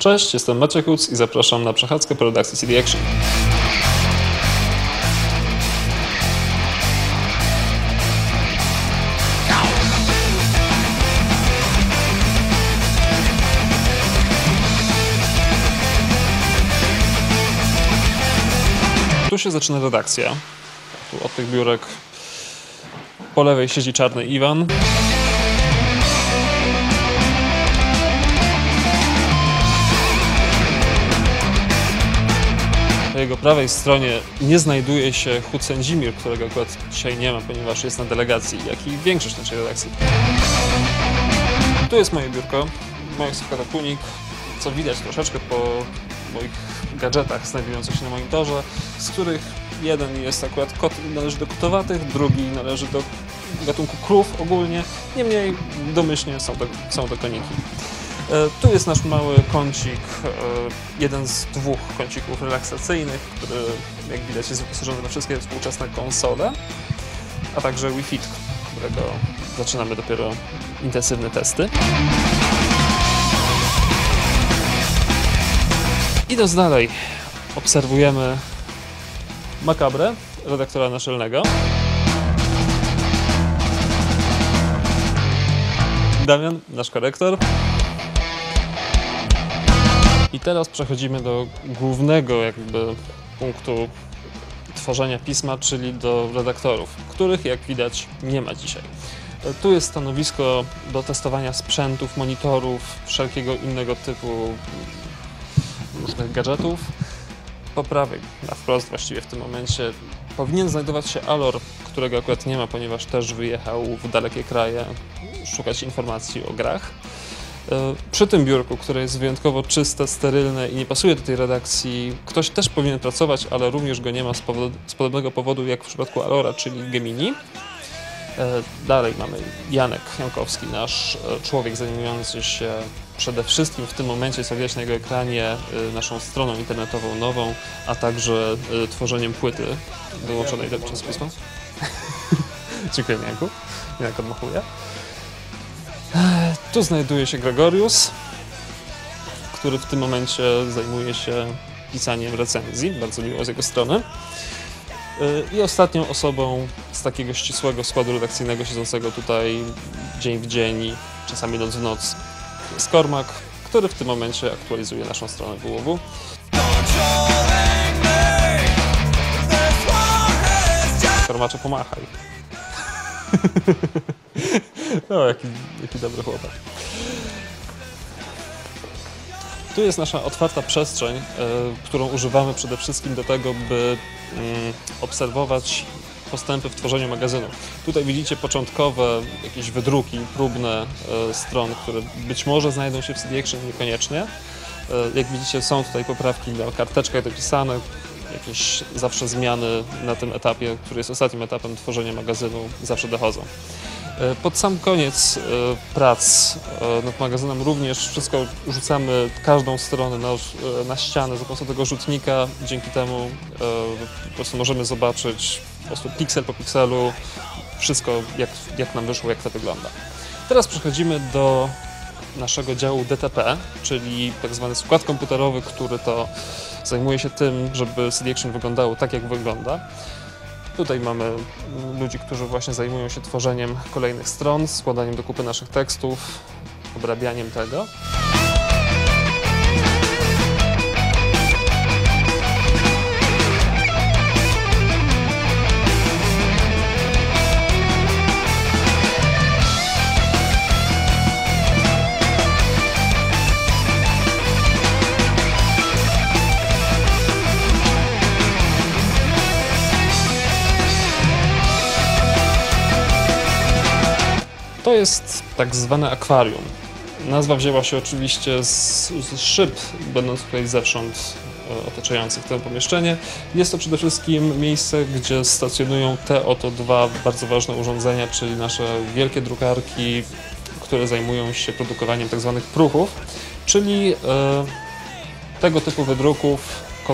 Cześć, jestem Maciek Kuc i zapraszam na przechadzkę po redakcji CD Action. Tu się zaczyna redakcja. Tu od tych biurek po lewej siedzi czarny Iwan. Jego prawej stronie nie znajduje się Hucenzimir, którego akurat dzisiaj nie ma, ponieważ jest na delegacji, jak i większość naszej redakcji. Tu jest moje biurko, moje składakunik, co widać troszeczkę po moich gadżetach znajdujących się na monitorze, z których jeden jest akurat kot, należy do kotowatych, drugi należy do gatunku krów ogólnie, niemniej domyślnie są to, są to koniki. E, Tu jest nasz mały kącik, e, jeden z dwóch kącików relaksacyjnych, który jak widać jest wyposażony we wszystkie współczesne konsole, a także Wi-Fi, którego zaczynamy dopiero intensywne testy. Idąc dalej, obserwujemy Makabrę, redaktora naczelnego. Damian, nasz korektor. I teraz przechodzimy do głównego jakby punktu tworzenia pisma, czyli do redaktorów, których jak widać nie ma dzisiaj. Tu jest stanowisko do testowania sprzętów, monitorów, wszelkiego innego typu różnych gadżetów. Po prawej, na wprost właściwie w tym momencie, powinien znajdować się Alor, którego akurat nie ma, ponieważ też wyjechał w dalekie kraje szukać informacji o grach. E, Przy tym biurku, które jest wyjątkowo czyste, sterylne i nie pasuje do tej redakcji, ktoś też powinien pracować, ale również go nie ma z, powodu, z podobnego powodu jak w przypadku Alora, czyli Gemini. E, Dalej mamy Janek Jankowski, nasz e, człowiek zajmujący się przede wszystkim w tym momencie, co widać na jego ekranie, naszą stroną internetową nową, a także tworzeniem płyty dołączonej do czasopisma. Dziękuję Janku. Janek odmachuje. Tu znajduje się Gregorius, który w tym momencie zajmuje się pisaniem recenzji, bardzo miło z jego strony. Y, I ostatnią osobą z takiego ścisłego składu redakcyjnego siedzącego tutaj dzień w dzień czasami noc w noc jest Kormak, który w tym momencie aktualizuje naszą stronę www. Kormacze pomachaj. o, jaki, jaki dobry chłopak. Tu jest nasza otwarta przestrzeń, e, którą używamy przede wszystkim do tego, by mm, obserwować postępy w tworzeniu magazynu. Tutaj widzicie początkowe jakieś wydruki próbne e, stron, które być może znajdą się w CD Action, niekoniecznie. E, Jak widzicie są tutaj poprawki na karteczkach dopisane, jakieś zawsze zmiany na tym etapie, który jest ostatnim etapem tworzenia magazynu, zawsze dochodzą. E, Pod sam koniec e, prac e, nad magazynem również wszystko rzucamy, każdą stronę na, na ścianę za pomocą tego rzutnika. Dzięki temu po prostu możemy zobaczyć po prostu piksel po pikselu wszystko, jak, jak nam wyszło, jak to wygląda. Teraz przechodzimy do naszego działu DTP, czyli tak zwany skład komputerowy, który to zajmuje się tym, żeby CD Action wyglądało tak, jak wygląda. Tutaj mamy ludzi, którzy właśnie zajmują się tworzeniem kolejnych stron, składaniem do kupy naszych tekstów, obrabianiem tego. To jest tak zwane akwarium. Nazwa wzięła się oczywiście z, z szyb, będąc tutaj zewsząd e, otaczających to pomieszczenie. Jest to przede wszystkim miejsce, gdzie stacjonują te oto dwa bardzo ważne urządzenia, czyli nasze wielkie drukarki, które zajmują się produkowaniem tak zwanych pruchów, czyli e, tego typu wydruków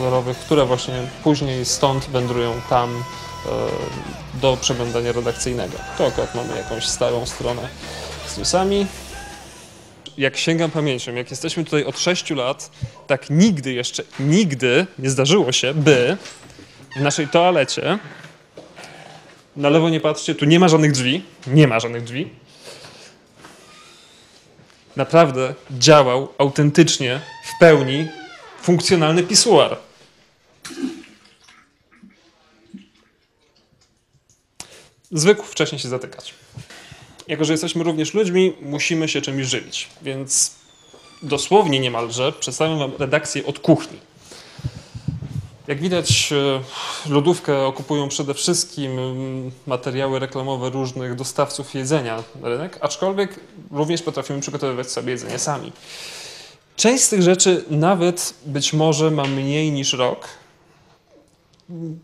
kolorowych, które właśnie później stąd wędrują tam e, do przeglądania redakcyjnego. Tu akurat mamy jakąś starą stronę z newsami. jak sięgam pamięcią, jak jesteśmy tutaj od 6 lat, tak nigdy jeszcze, nigdy nie zdarzyło się, by w naszej toalecie, na lewo nie patrzcie, tu nie ma żadnych drzwi, nie ma żadnych drzwi, naprawdę działał autentycznie, w pełni funkcjonalny pisuar. Zwykł wcześniej się zatykać. Jako, że jesteśmy również ludźmi, musimy się czymś żywić, więc dosłownie niemalże przedstawiam Wam redakcję od kuchni. Jak widać, e, lodówkę okupują przede wszystkim mm, materiały reklamowe różnych dostawców jedzenia na rynek, aczkolwiek również potrafimy przygotowywać sobie jedzenie sami. Część z tych rzeczy nawet być może ma mniej niż rok.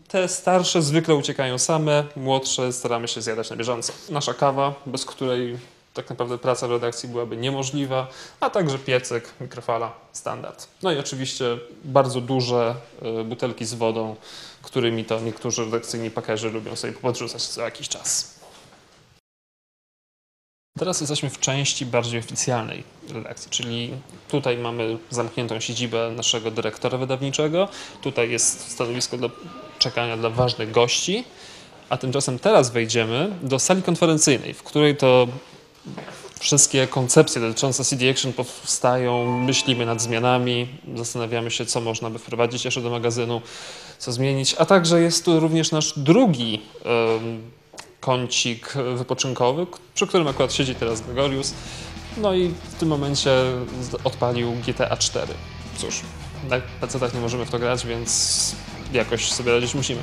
Te starsze zwykle uciekają same, młodsze staramy się zjadać na bieżąco. Nasza kawa, bez której tak naprawdę praca w redakcji byłaby niemożliwa, a także piecyk, mikrofala, standard. No i oczywiście bardzo duże y, butelki z wodą, którymi to niektórzy redakcyjni pakerzy lubią sobie podrzucać co jakiś czas. Teraz jesteśmy w części bardziej oficjalnej redakcji, czyli tutaj mamy zamkniętą siedzibę naszego dyrektora wydawniczego, tutaj jest stanowisko do czekania dla ważnych gości, a tymczasem teraz wejdziemy do sali konferencyjnej, w której to wszystkie koncepcje dotyczące CD Action powstają, myślimy nad zmianami, zastanawiamy się, co można by wprowadzić jeszcze do magazynu, co zmienić, a także jest tu również nasz drugi um, kącik wypoczynkowy, przy którym akurat siedzi teraz Gregorius. No i w tym momencie odpalił GTA 4. Cóż, na PC-tach nie możemy w to grać, więc jakoś sobie radzić musimy.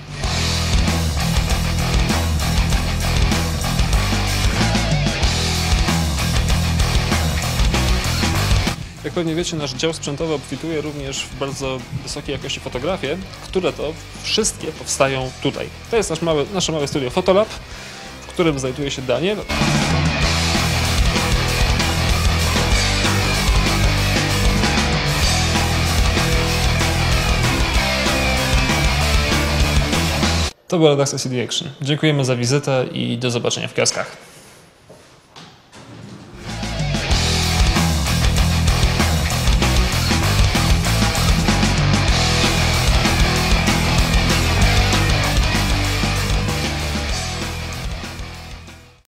Jak pewnie wiecie, nasz dział sprzętowy obfituje również w bardzo wysokiej jakości fotografie, które to wszystkie powstają tutaj. To jest nasz mały, nasze małe studio Photolab, w którym znajduje się Daniel. To była redakcja CD Action. Dziękujemy za wizytę i do zobaczenia w kioskach.